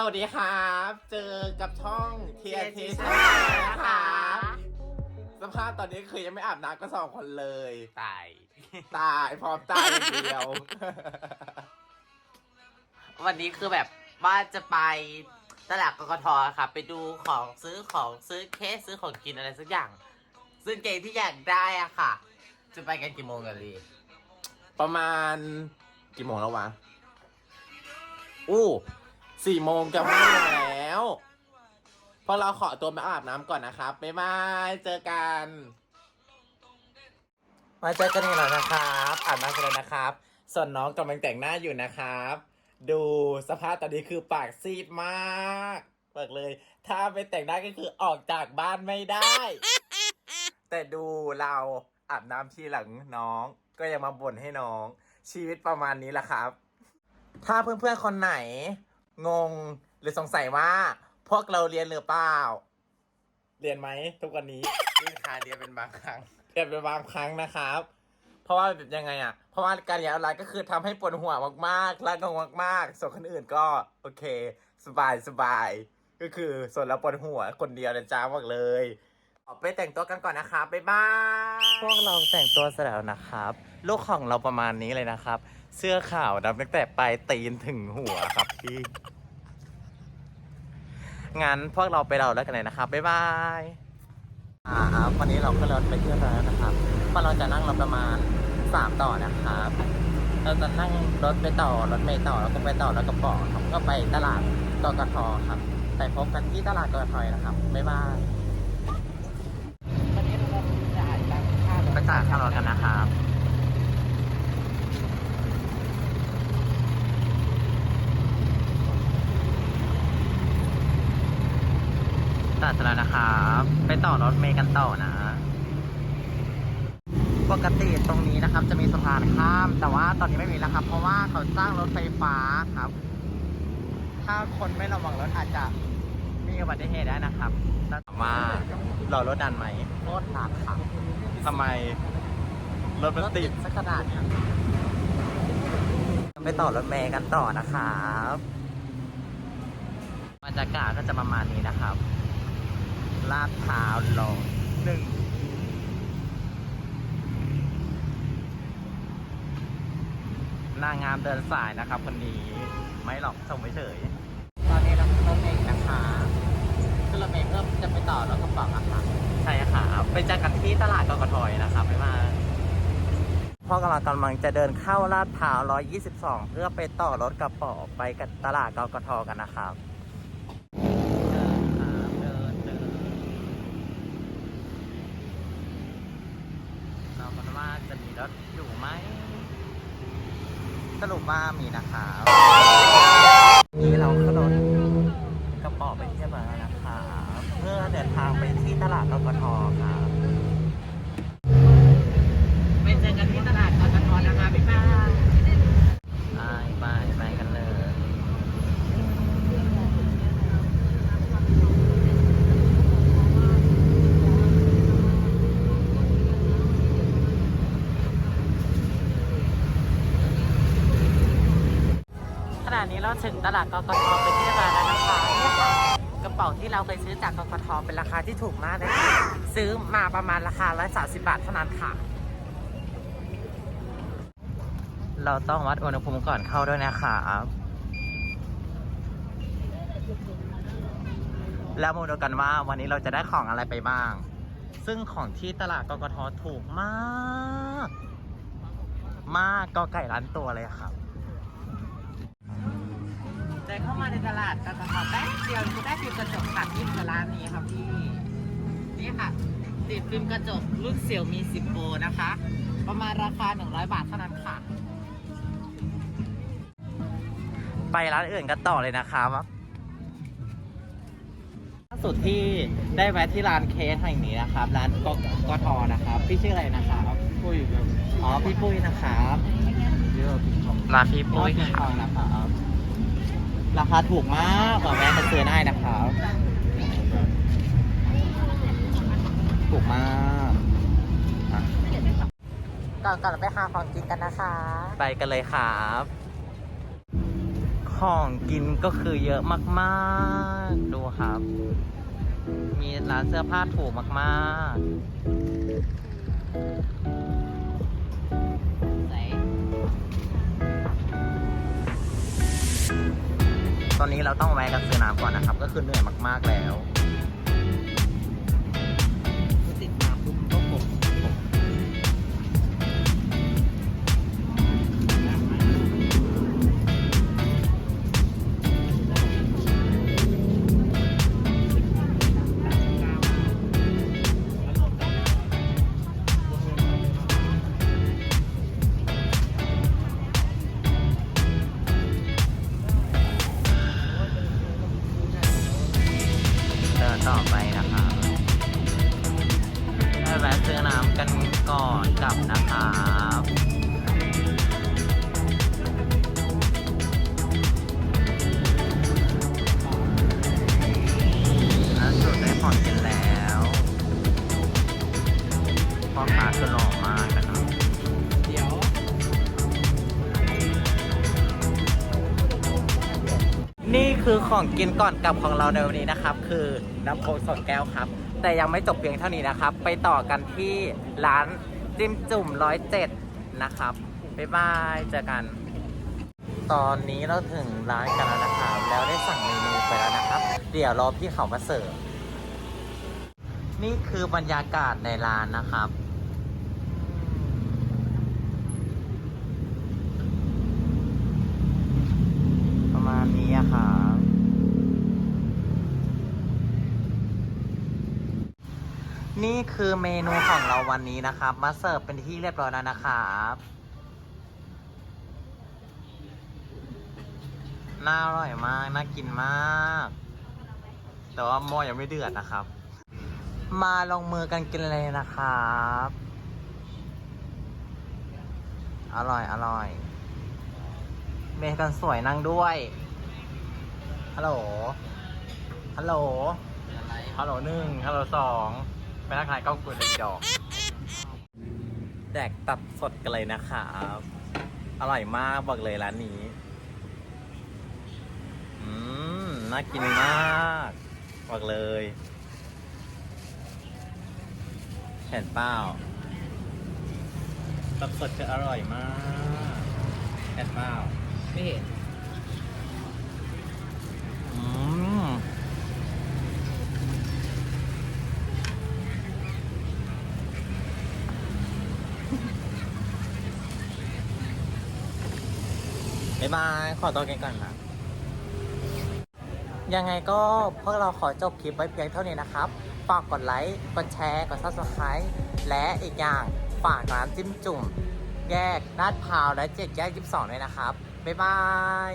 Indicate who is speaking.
Speaker 1: สวัสดีครับ เจอกับช่อง TNT
Speaker 2: ใช่
Speaker 1: Channel
Speaker 2: นะ
Speaker 1: นะ
Speaker 2: ค
Speaker 1: ครับสภาพตอนนี้คือยังไม่อาบน้ำก็สองคนเลย
Speaker 2: ตาย
Speaker 1: ตายพร้อมตายอย่างเดียว
Speaker 2: วันนี้คือแบบว่าจะไปตลาดกกทครับไปดูของซื้อของซื้อเคสซื้อของกินอะไรสักอย่าง ซึ่งเกงที่อยากได้อะค่ะ จะไปกันกี่โมงกันลี
Speaker 1: ประมาณกี่โมงแล้ววะ อู้ สี่โมงจะห้าโมงแล้วพวกเราขอตัวไปอาบน้ำก่อนนะครับ บ๊ายบาย เจอกัน มาเจอกันอีกแล้วนะครับอาบน้ำกันแล้วนะครับ ส่วนน้องกำลังแต่งหน้าอยู่นะครับ ดูสภาพตอนนี้คือปากซีดมากบอกเลย ถ้าไปแต่งหน้าก็คือออกจากบ้านไม่ได้ แต่ดูเราอาบน้ำทีหลังน้อง ก็ยังมาบ่นให้น้อง ชีวิตประมาณนี้แหละครับ ถ้าเพื่อนๆคนไหน งง หรือสงสัยว่า พวกเราเรียนหรือเปล่า เรียนไหมทุกวันนี้
Speaker 2: นี่ค่ะเดียวเป็นบางครั้ง
Speaker 1: เรียนเป็นบางครั้งนะครับ เพราะว่าแบบยังไงอะ เพราะว่าการเรียนออนไลน์ก็คือทำให้ปวดหัวมากๆและงงมากๆ ส่วนคนอื่นก็ โอเค สบายสบาย ก็คือส่วนเราปวดหัวคนเดียวนะจ้าบอกเลย ออกไปแต่งตัวกันก่อนนะครับบ๊ายบาย พวกเราแต่งตัวเสร็จแล้วนะครับ ลูกของเราประมาณนี้เลยนะครับ เสื้อขาวดำตั้งแต่ปลายตีนถึงหัวครับพี่ งั้นพวกเราไปเราแล้วกันเลยนะครับ บ๊ายบายอ่าครับ วันนี้เราก็รถไปเที่ยวแล้วนะครับเพราเราจะนั่งรถประมาณสามต่อนะครับ เราจะนั่งรถไปต่อรถเมล์ต่อแล้วก็ไปต่อแล้วก็ปอครับก็ไปตลาดกกทครับไปพบกันที่ตลาดกกทนะครับ บ๊ายบาย
Speaker 2: วันนี้เราจ่ายตังค่า
Speaker 1: ไปจ่ายค่ารถกันนะครับ ตัดเสร็จ แล้วนะครับ ไปต่อรถเมล์กันต่อนะ ปกติตรงนี้นะครับ จะมีสะพานข้าม แต่ว่าตอนนี้ไม่มีแล้วครับ เพราะว่าเขาสร้างรถไฟฟ้าครับ ถ้าคนไม่ระวังรถอาจจะมีอุบัติเหตุได้นะครับแล้วถามว่าเรารถดันไหม
Speaker 2: โคตรหนักค่ะ
Speaker 1: ทำไมรถมันติด
Speaker 2: สักขนาดเนี่ย
Speaker 1: ไปต่อรถเมย์กันต่อนะครับบรรยากาศก็จะประมาณนี้นะครับ ลาดพร้าวลงหนึ่งนางงามเดินสายนะครับคนนี้ไม่หรอกชมเฉย
Speaker 2: ตอนนี้เราขึ้นรถเมล์นะคะขึ้นรถเมล์เพื่อจะไปต่อรถกระป๋องอะค่ะ
Speaker 1: ใช่ค่ะไปเจอกันที่ตลาดกกทอยนะครับไม่มาพ่อกำลังกำลังจะเดินเข้าลาดพร้าว 122 เพื่อไปต่อรถกระป๋อไปกับตลาดกกทกันนะครับ เดินครับเดินเดินเรากัน แล้วอยู่ไหมสรุปว่ามีนะครับนี่เราขึ้นรถกระป๋อไปเที่ยวมาแล้วนะคะ เพื่อเดินทางไปที่ตลาดกกทครับ
Speaker 2: ไปเจอกันที่ตลาดกกทนะคะบ๊ายบาย
Speaker 1: ไปไปไปกันเลย นี้เราถึงตลาดกกทเป็นที่เรียบร้อยแล้วนะคะเนี่ยค่ะกระเป๋าที่เราเคยซื้อจากกกทเป็นราคาที่ถูกมากเลยค่ะซื้อมาประมาณราคา130บาทเท่านั้นค่ะ เราต้องวัดอุณหภูมิก่อนเข้าด้วยนะครับแล้วมาดูกันว่าวันนี้เราจะได้ของอะไรไปบ้าง ซึ่งของที่ตลาดกกทถูกมาก มากก็ไก่ร้านตัวเลยครับ
Speaker 2: นเข้ามาในตลาดกกทแป๊บเดียวจะได้ฟิล์มกระจกตัดที่ร้านนี้ครับพี่นี่ค่ะติดฟิล์มกระจกรุ่นเสี่ยวมี10โปรนะคะ ประมาณราคา 100 บาทเท่านั้นค่ะ
Speaker 1: ไปร้านอื่นกันต่อเลยนะครับล่าสุดที่ได้แวะที่ร้านเคสแห่งนี้นะครับ ร้านกกทนะครับ พี่ชื่ออะไรนะครับ
Speaker 2: ปุ้ยครับ
Speaker 1: อ๋อพี่ปุ้ยนะครับ
Speaker 2: เยอะพี่ของ
Speaker 1: ร้านพี่ปุ้ย
Speaker 2: พี่
Speaker 1: ค
Speaker 2: ข
Speaker 1: รั
Speaker 2: อบงนะครับ
Speaker 1: ราคาถูกมากบอกแม่มาซื้อได้นะครับถูกมากอะ
Speaker 2: ก่อนก่อนไปหาของกินกันนะคะ
Speaker 1: ไปกันเลยครับขของกินก็คือเยอะมากๆ ดูครับ มีร้านเสื้อผ้าถูกมากๆ ตอนนี้เราต้องแวะกันซื้อน้ำก่อนนะครับ ก็คือเหนื่อยมากๆแล้ว
Speaker 2: ต่
Speaker 1: อไปนะครับให้แวะซื้อน้ำกันก่อนกลับนะครับ ของกินก่อนกลับของเราในวันนี้นะครับ คือน้ำโค้กสองแก้วครับ แต่ยังไม่จบเพียงเท่านี้นะครับ ไปต่อกันที่ร้านจิ้มจุ่มร้อยเจ็ดนะครับบ๊ายบายเจอกัน ตอนนี้เราถึงร้านกันแล้วนะครับ แล้วได้สั่งเมนูไปแล้วนะครับ เดี๋ยวรอพี่เขามาเสิร์ฟนี่คือบรรยากาศในร้านนะครับประมาณนี้อะครับ นี่คือเมนูของเราวันนี้นะครับ มาเสิร์ฟเป็นที่เรียบร้อยแล้วนะครับ น่าอร่อยมาก น่ากินมาก แต่ว่าหม้อยังไม่เดือดนะครับ มาลงมือกันกินเลยนะครับ อร่อยอร่อยเมย์กันสวยนั่งด้วย ฮัลโหล ฮัลโหล ฮัลโหลหนึ่งฮัลโหลสอง ไปทักทายกล้องคุยเลยดอกแดกตับสดกันเลยนะครับอร่อยมากบอกเลยร้านนี้ อืม น่ากินมากบอกเลยเห็นเปล่าตับสดคืออร่อยมากเห็นเปล่า
Speaker 2: ไม่เห็น
Speaker 1: อืม บ๊ายบาย ขอตัวกันก่อนนะ ยังไงก็พวกเราขอจบคลิปไว้เพียงเท่านี้นะครับ ฝากกดไลค์ กดแชร์ กด subscribe และอีกอย่างฝากร้านจิ้มจุ่ม แยกลาดพร้าวและเจ็ดแยกยี่สิบสองด้วยนะครับ บ๊ายบาย